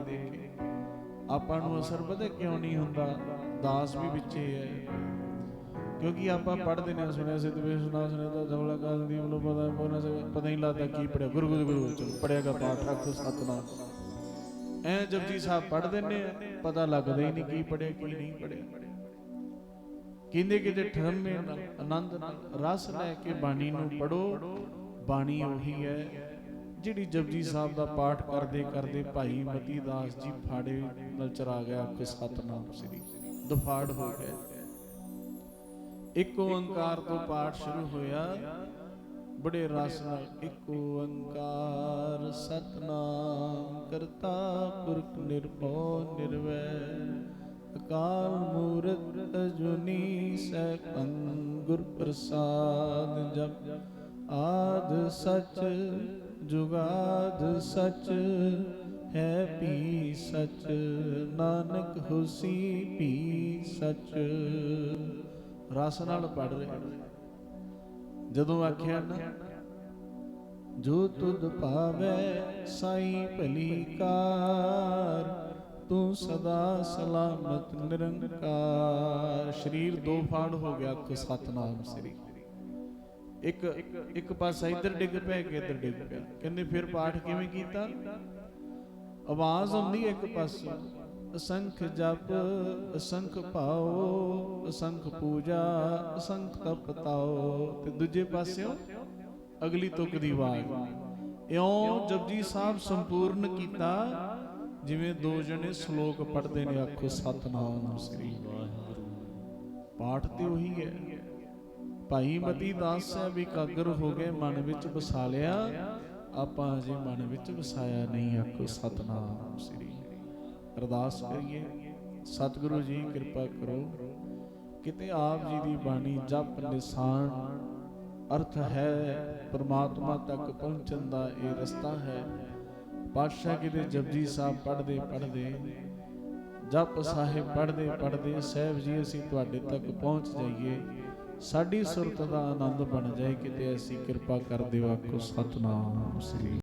ਦੇ ਆਪਾਂ ਨੂੰ ਅਸਰ ਪਤਾ ਕਿਉਂ ਨਹੀਂ ਹੁੰਦਾ? ਦਾਸ ਵੀ ਵਿੱਚੇ ਹੈ। ਕਿਉਂਕਿ ਆਪਾਂ ਪੜ੍ਹਦੇ ਨੇ, ਸੁਣਿਆ ਸਿੱਧ ਵੇ ਸੁਣਾ, ਸੁਣਿਆ ਤਾਂ ਜਵਲਾ ਕਾਲ ਦੀ ਵੱਲੋਂ ਪਤਾ ਪੋਨਾ ਪਤਾ ਹੀ ਲੱਗਦਾ ਕੀ ਪੜਿਆ ਗੁਰੂ ਗੁਰੂ ਗੁਰੂ, ਚਲੋ ਪੜਿਆਗਾ ਪਾਠ, ਰੱਖ ਸਤਨਾਮ। ਐ ਜਪਜੀ ਸਾਹਿਬ ਪੜ੍ਹ ਦਿੰਨੇ ਪਤਾ ਲੱਗਦਾ ਹੀ ਨਹੀਂ ਕੀ ਪੜਿਆ ਕੀ ਨਹੀਂ ਪੜਿਆ ਕਹਿੰਦੇ ਕਿਤੇ ਠਰਮੇ ਨਾਲ ਆਨੰਦ ਨਾਲ ਰਸ ਲੈ ਕੇ ਬਾਣੀ ਨੂੰ ਪੜੋ ਬਾਣੀ ਉਹੀ ਹੈ। ਜਿਹੜੀ ਜਪਜੀ ਸਾਹਿਬ ਦਾ ਪਾਠ ਕਰਦੇ ਕਰਦੇ ਭਾਈ ਮਤੀ ਦਾਸ ਜੀ ਫਾੜੇ ਨਾਲ ਚਰਾ ਗਿਆ ਕਿ ਸਤਨਾਮ ਸ੍ਰੀ। ਦੁਫਾੜ ਹੋ ਗਿਆ ਇੱਕ ਓੰਕਾਰ ਤੋਂ ਪਾਠ ਸ਼ੁਰੂ ਹੋਇਆ। ਬੜੇ ਰਸ ਨਾਲ ਇੱਕ ਓੰਕਾਰ, ਸਤਨਾਮ ਕਰਤਾ ਪੁਰਖ ਨਿਰਭਉ ਨਿਰਵੈਰ ਅਕਾਲ ਮੂਰਤ ਅਜੂਨੀ ਸੈਭੰ ਗੁਰ ਪ੍ਰਸਾਦ ਜਪ। ਆਦ ਸਚ ਜੁਗਾਦ ਸਚ ਹੈ ਵੀ ਸਚ, ਨਾਨਕ ਹੁਸੀ ਵੀ ਸਚ। ਰਸ ਨਾਲ ਪੜ ਰਿਹਾ। ਜਦੋਂ ਆਖਿਆ ਨਾ, ਜੋ ਤੁਧ ਭਾਵੈ ਸਾਈ ਭਲੀ ਕਾਰ, ਤੂੰ ਸਦਾ ਸਲਾਮਤ ਨਿਰੰਕਾਰ। ਸਰੀਰ ਦੋ ਫਾੜ ਹੋ ਗਿਆ ਕਿ ਸਤਨਾਮ ਸ੍ਰੀ। ਇੱਕ ਇੱਕ ਪਾਸਾ ਇੱਧਰ ਡਿੱਗ ਪਿਆ, ਇੱਕ ਇੱਧਰ ਡਿੱਗ ਪਿਆ। ਕਹਿੰਦੇ ਫਿਰ ਪਾਠ ਕਿਵੇਂ ਕੀਤਾ? ਆਵਾਜ਼ ਆਉਂਦੀ ਇੱਕ ਪਾਸੇ, ਅਸੰਖ ਜਪ, ਅਸੰਖ ਭਾਉ, ਅਸੰਖ ਪੂਜਾ, ਅਸੰਖ ਤਪ ਤਾਉ ਤੇ ਦੂਜੇ ਪਾਸਿਓ ਅਗਲੀ ਤੁਕ ਦੀ ਆਵਾਜ਼। ਇਉਂ ਜਪਜੀ ਸਾਹਿਬ ਸੰਪੂਰਨ ਕੀਤਾ, ਜਿਵੇਂ ਦੋ ਜਣੇ ਸ਼ਲੋਕ ਪੜ੍ਹਦੇ ਨੇ, ਆਖੋ, ਸਤਨਾਮ ਸ੍ਰੀ ਪਾਠ ਤੇ ਉਹੀ ਹੈ। ਭਾਈ ਮਤੀ ਦਾਸ ਸਾਹਿਬ ਇਕਾਗਰ ਹੋ ਗਏ ਮਨ ਵਿੱਚ ਵਸਾ ਲਿਆ। ਆਪਾਂ ਅਜੇ ਮਨ ਵਿੱਚ ਵਸਾਇਆ ਨਹੀਂ ਆਖੋ ਸਤਨਾਮ ਸ੍ਰੀ। ਅਰਦਾਸ ਕਰੀਏ, ਸਤਿਗੁਰੂ ਜੀ, ਕਿਰਪਾ ਕਰੋ। ਕਿਤੇ ਆਪ ਜੀ ਦੀ ਬਾਣੀ ਜਪ ਨਿਸ਼ਾਨ। ਅਰਥ ਹੈ, ਪਰਮਾਤਮਾ ਤੱਕ ਪਹੁੰਚਣ ਦਾ ਇਹ ਰਸਤਾ ਹੈ। ਪਾਤਸ਼ਾਹ ਕਿਤੇ ਜਪਜੀ ਸਾਹਿਬ ਪੜ੍ਹਦੇ ਪੜ੍ਹਦੇ, ਜਪ ਸਾਹਿਬ ਪੜ੍ਹਦੇ ਪੜ੍ਹਦੇ, ਸਹਿਬ ਜੀ, ਅਸੀਂ ਤੁਹਾਡੇ ਤੱਕ ਪਹੁੰਚ ਜਾਈਏ। ਸਾਡੀ ਸੁਰਤ ਦਾ ਆਨੰਦ ਬਣ ਜਾਏ ਕਿਤੇ ਅਸੀਂ ਕਿਰਪਾ ਕਰ ਦਿਓ ਆਖੋ ਸਤਨਾਮ ਸ੍ਰੀ